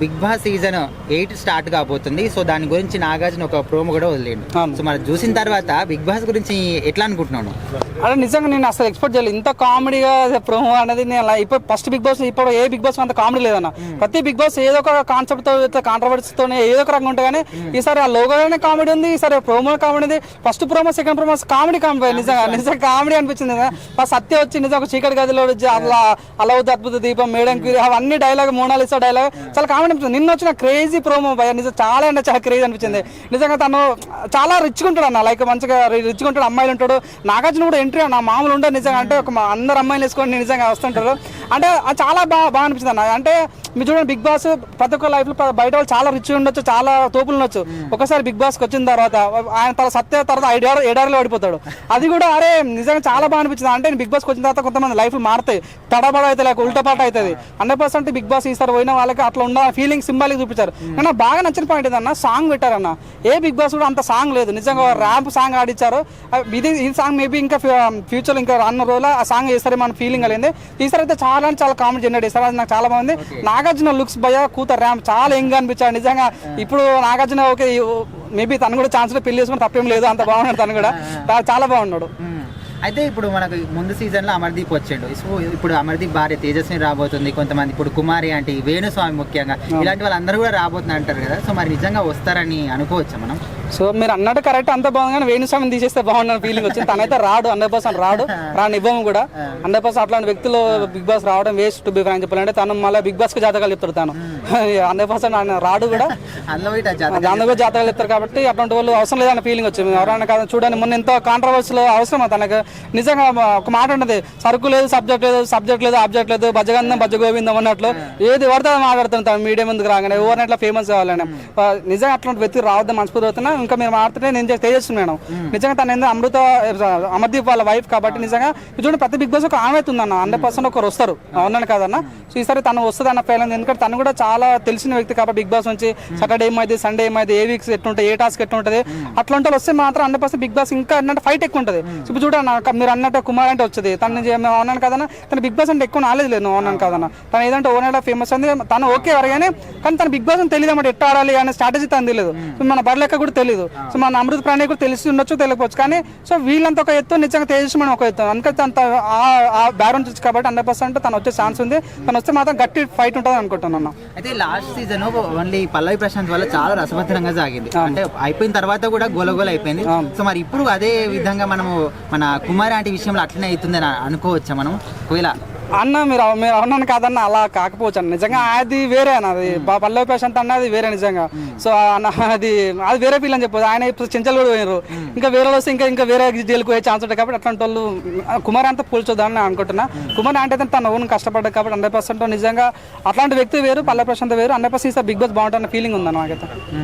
Big Boss season eight start కాబోతుంది. So దాని గురించి నాగార్జున ఒక ప్రోమో కూడా వదిలేండు. సో మరి చూసిన తర్వాత బిగ్ బాస్ గురించి ఎట్లా అనుకుంటున్నాను అంటే నిజంగా నేను అసలు ఎక్స్పెక్ట్ చేయలేదు. ఇంత కామెడీగా ప్రోమో అనేది నేను అలా ఇప్పుడు ఫస్ట్ బిగ్ బాస్ ఇప్పుడు ఏ బిగ్ బాస్ అంత కామెడీ లేదన్న. ప్రతి బిగ్ బాస్ ఏదో ఒక కాన్సెప్ట్తో కాంట్రవర్సీతో ఏదో ఒక రకంగా ఉంటుంది కానీ ఈసారి ఆ లోగోలోనే కామెడీ ఉంది ఈసారి ప్రోమో కామెడీ ఉంది. First promo second promo comedy comedy నిజంగా నిజంగా కామెడీ అనిపించింది కదా. ఫస్ట్ సత్య వచ్చి నిజంగా ఒక చీకటి గదిలో అలా అలా అవుతుంది అద్భుత దీపం మేడం అవన్నీ డైలాగ్ మోనాలిసా డైలాగ్ చాలా కామెడీ నిన్న వచ్చిన క్రేజీ ప్రోమో భయ నిజం చాలా అంటే చాలా క్రేజీ అనిపించింది. నిజంగా తను చాలా రిచ్గా ఉంటాడు అన్న లైక్ మంచిగా రిచ్గా ఉంటాడు అమ్మాయిలు ఉంటాడు. నాగార్జున కూడా ఎంట్రీ నా మామూలు ఉండే నిజంగా అంటే ఒక అందరు అమ్మాయిలు వేసుకొని నిజంగా వస్తుంటారు. అంటే అది చాలా బాగా బాగా అనిపించింది అన్న. అంటే మీరు చూడండి బిగ్ బాస్ ప్రతి ఒక్క లైఫ్లో బయట వాళ్ళు చాలా రిచ్ ఉండొచ్చు చాలా తోపులు ఉండొచ్చు. ఒకసారి బిగ్ బాస్ వచ్చిన తర్వాత ఆయన తన సత్య తర్వాత ఐడియా ఎడారిలో పడిపోతాడు అది కూడా అరే నిజంగా చాలా బాగా అనిపించింది. అంటే బిగ్ బాస్ వచ్చిన తర్వాత కొంతమంది లైఫ్ మారుతాయి. తడబడ అయితే లేక ఉల్టా పాట అవుతుంది. హండ్రెడ్ పర్సెంట్ బిగ్ బాస్ ఈసారి పోయిన వాళ్ళకి అట్లా ఉన్న ఫీలింగ్ సింబాలిక్ చూపించారు. కానీ నాకు బాగా నచ్చిన పాయింట్ ఏంటన్న సాంగ్ పెట్టారన్న. ఏ బిగ్ బాస్ కూడా అంత సాంగ్ లేదు. నిజంగా ర్యాంప్ సాంగ్ ఆడిచ్చారు. ఇది ఈ సాంగ్ మేబీ ఇంకా ఫ్యూచర్ ఇంకా రానున్న రోజుల ఆ సాంగ్ వేస్తారు మన ఫీలింగ్ కలిగింది. ఈసారి అయితే చాలా అంటే చాలా కామెడీ జనరేట్ చేస్తారు అది నాకు చాలా బాగుంది. నాగార్జున లుక్స్ భయ కూతురు ర్యాంప్ చాలా యంగ్ అనిపించాడు. నిజంగా ఇప్పుడు నాగార్జున ఓకే మేబీ తను కూడా ఛాన్స్ పెళ్ళి చేసుకుని తప్పేం లేదు అంత బాగున్నాడు తను కూడా. చాలా బాగున్నాడు. అయితే ఇప్పుడు మనకు ముందు సీజన్లో అమర్దీప్ వచ్చాడు. సో ఇప్పుడు అమర్దీప్ భార్య తేజస్వి రాబోతుంది. కొంతమంది ఇప్పుడు కుమారి అంటే వేణుస్వామి ముఖ్యంగా. ఇలాంటి వాళ్ళందరూ కూడా రాబోతున్నారు అంటారు కదా. సో మరి నిజంగా వస్తారని అనుకోవచ్చా మనం? సో మీరు అన్నట్టు కరెక్ట్ అంత బాగుంది కానీ వేణుస్వామిని తీసేస్తే బాగుండని ఫీలింగ్ వచ్చింది. తనైతే రాడు హండ్రెడ్ పర్సెంట్ రాడు. రాని ఇవ్వము కూడా. హండ్రెడ్ పర్సెంట్ అట్లాంటి వ్యక్తులు బిగ్ బాస్ రావడం వేస్ట్ టు బి ఫ్రాంక్ చెప్పాలంటే తను మళ్ళీ బిగ్ బాస్కి జాతకాలు చెప్తాడు తను. హండ్రెడ్ పర్సెంట్ ఆయన రాడు కూడా. అందులో కూడా జాతకాలు చెప్తారు కాబట్టి అట్లాంటి వాళ్ళు అవసరం లేదన్న ఫీలింగ్ వచ్చింది. ఎవరైనా కాదు చూడండి మొన్న ఎంతో కాంట్రవర్సీలో అవసరం తనకు? నిజంగా ఒక మాట ఉన్నది సరుకు లేదు సబ్జెక్ట్ లేదు సబ్జెక్ట్ లేదు ఆబ్జెక్ట్ లేదు బజ్జగంధం బజ్జ గోవిందం అన్నట్లు ఏది పడితే మాట్లాడుతాను తను మీడియా ముందుకు రాగానే ఎవరిని అట్లా ఫేమస్ కావాలని. నిజంగా అట్లాంటి వ్యక్తి రావద్దని మనస్ఫూర్తి అవుతున్నా. ఇంకా మీరు మాట్లాడితే నేను తేజస్సు మేడం నిజంగా తను ఏందో అమృత అమర్దీప్ వాళ్ళ వైఫ్ కాబట్టి నిజంగా చూడండి ప్రతి బిగ్ బాస్ ఒక ఆమె ఉందన్న. హండ్రెడ్ పర్సెంట్ ఒకరు వస్తారు. అవునని కాదన్న. సో ఈసారి తను వస్తుంది అన్న ఉంది. ఎందుకంటే తను కూడా చాలా తెలిసిన వ్యక్తి కాబట్టి బిగ్ బాస్ నుంచి సాటర్డే ఏమైంది సండే ఏమైంది ఏ వీక్స్ ఎట్లుంటాయి ఏ టాస్క్ ఎట్లుంటది అట్లాంటి వాళ్ళు వస్తే మాత్రం హండ్రెడ్ పర్సెంట్ బిగ్ బాస్ ఇంకా అంటే ఫైట్ ఎక్కువ ఉంటుంది. ఇప్పుడు చూడండి మీరు అన్నట్టు కుమార్ అంటే వచ్చేది. తను మేము అవునాను కదన్నా తన బిగ్ బాస్ అంటే ఎక్కువ నాలెడ్జ్ లేదు నువ్వు అవునాను కదన్నా. తను ఏదంటే ఓనర్ ఫేమస్ అంది తను ఓకే వరగానే కానీ తన బిగ్ బాస్ అని తెలియదు అన్నమాట ఎట్లా ఆడాలి అనే స్ట్రాటజీ తను తెలియదు సో మన బర్లెక్క కూడా తెలియదు సో మన అమృత ప్రాణి కూడా తెలిసి ఉండొచ్చు తెలియకపోవచ్చు కానీ సో వీళ్ళంతా ఒక ఎత్తు నిజంగా తేజస్వి మనం ఒక ఎత్తు అందుకే అంత ఆ బ్యాక్గ్రౌండ్ చూసి కాబట్టి హండ్రెడ్ పర్సెంట్ తను వచ్చే ఛాన్స్ ఉంది. తను వస్తే మాత్రం గట్టి ఫైట్ ఉంటుంది అనుకుంటున్నాను అయితే last season only Pallavi Prashanth వల్ల చాలా రసభద్రంగా సాగింది. అంటే అయిపోయిన తర్వాత కూడా గోలగోల అయిపోయింది. సో మరి ఇప్పుడు అదే విధంగా మనము మన కుమారి ఆంటీ విషయంలో అట్లనే అవుతుందని అనుకోవచ్చా మనం? ఒకవేళ అన్న మీరు మీరు అవునని కాదన్న అలా కాకపోవచ్చు అన్న. నిజంగా అది వేరే అన్న అది పల్లవి ప్రశాంత్ అన్న అది వేరే నిజంగా. సో అన్న అది అది వేరే ఫీల్ అని చెప్పదు ఆయన ఇప్పుడు చెంచల్ కూడా పోయినారు ఇంకా వేరే వస్తే ఇంకా ఇంకా వేరే జైలుకు పోయే ఛాన్స్ ఉంటుంది కాబట్టి అట్లాంటి వాళ్ళు కుమార్ అంతా పోల్చొద్దని నేను అనుకుంటున్నా. కుమార్ అంటే తన ఓన్ కష్టపడ్డా కాబట్టి హండ్రెడ్ పర్సెంట్ నిజంగా అట్లాంటి వ్యక్తి వేరు పల్లవి ప్రశాంత్ వేరు. హండ్రెడ్ పర్సెంట్ బిగ్ బాస్ బాగుంటుంది ఫీలింగ్ ఉంది నాకైతే.